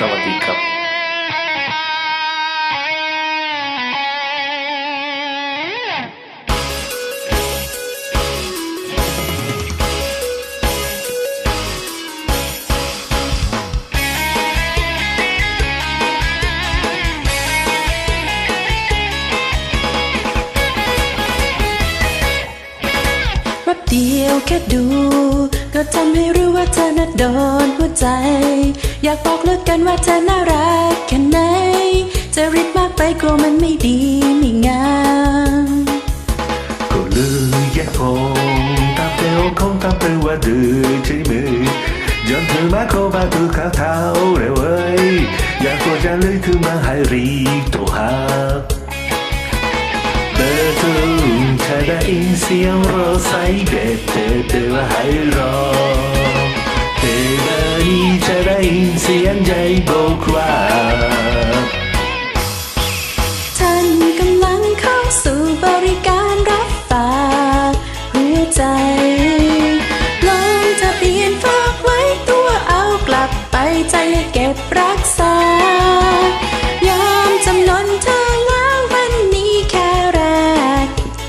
สวัสดีครับ ดียวแค่ดู ก็ทำให้รู้ว่าเธอน่ะโดนหัวใจ อยากบอกเลือเกันว่าเธอน่ารักแค่ไหนจะรีบมากไปกลัวมันไม่ดีไม่งามก็เลยแยกห้องตามแต่คงตามแต่ว่าดื้อใช่ไหมย้อนเธอมาเข้ามาถือขาเท้าเร็วเอ้ยอยากกลัวจะเลยถือมาให้รีบโทรหา เบอร์โทรจะได้ยินเสียงรอสายเด็ดเด็ดเด็ดว่าให้รอเบอนี้จะได้ยินเสียงใจบอกว่าท่านกำลังเข้าสู่บริการรับฝากหัวใจ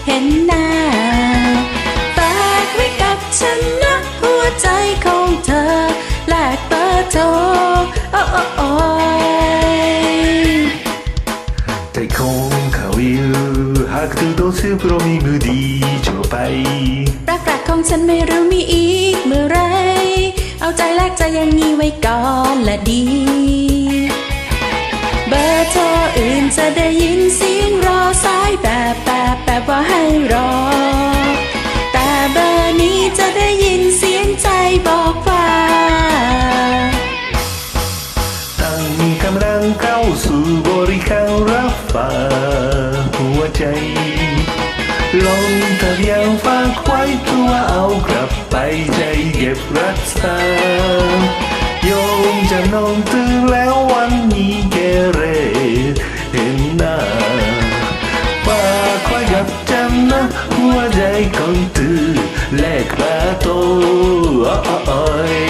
เห็นหน้าฝากไว้กับฉันนะหัวใจของเธอแลกเบอร์โทรโอ้โอ้โอ้ใจคงเขาวิวหากเธอโดนเสื้อโปรมีมือดีจบไปรักรักของฉันไม่รู้มีอีกเมื่อไร เอาใจแลกใจอย่างนี้ไว้ก่อนละดี เบอร์โทรอื่นจะได้ยินเสียงรอสายแบบ ให้รอ แต่เบอร์นี้จะได้ยินเสียงใจบอกว่า ตั้งกำลังเข้าสู่บริการรับฝากหัวใจ ลงทะเบียนฝากไว้ตัวเอากลับไปใจเก็บรักษาโยมจะนอน หัวใจของเธอแลกมาโตโอ้ย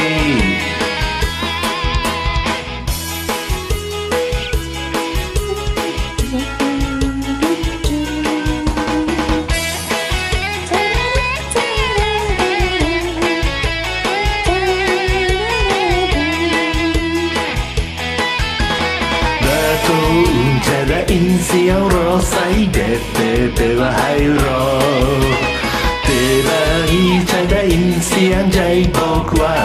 เบอร์โทรจะได้ยินเสียงรอสายเด็ดเด็ดแต่ว่าให้รอแต่บางทีจะได้ยินเสียงใจบอกว่า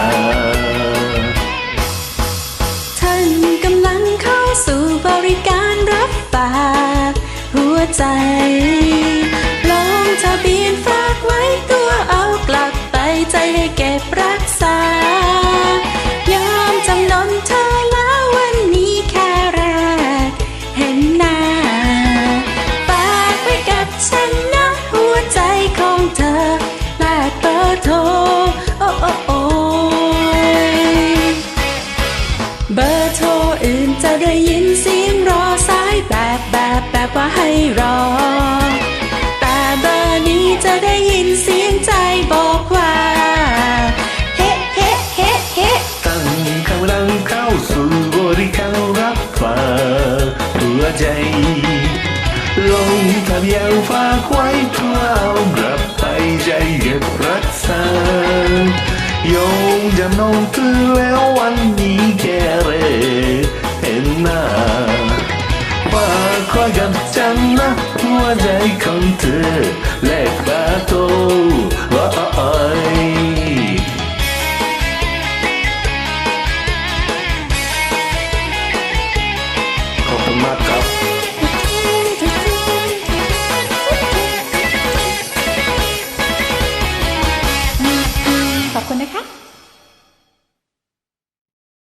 ท่านกำลังเข้าสู่บริการรับฝากหัวใจ ลงทะเบียนฝากไว้ตัวเอากลับไปใจให้เก็บรักษา บอร์โทรอื่นจะได้ยินเสียงรอสายแบบแบบแบบว่าให้รอ แต่เบอร์นี้จะได้ยินเสียงใจบอกว่า เฮ้เฮ้เฮ้เฮ้ตั้งกำลังเข้าสู่บริการรับฝากหัวใจ ลงทะเบียนฝากไว้ทั่วเอากลับไปใจเก็บรักษาโยงจำนองตื่นแล คอยกับฉันนะหัวใจของเธอแลกบาโตว่าอ้อย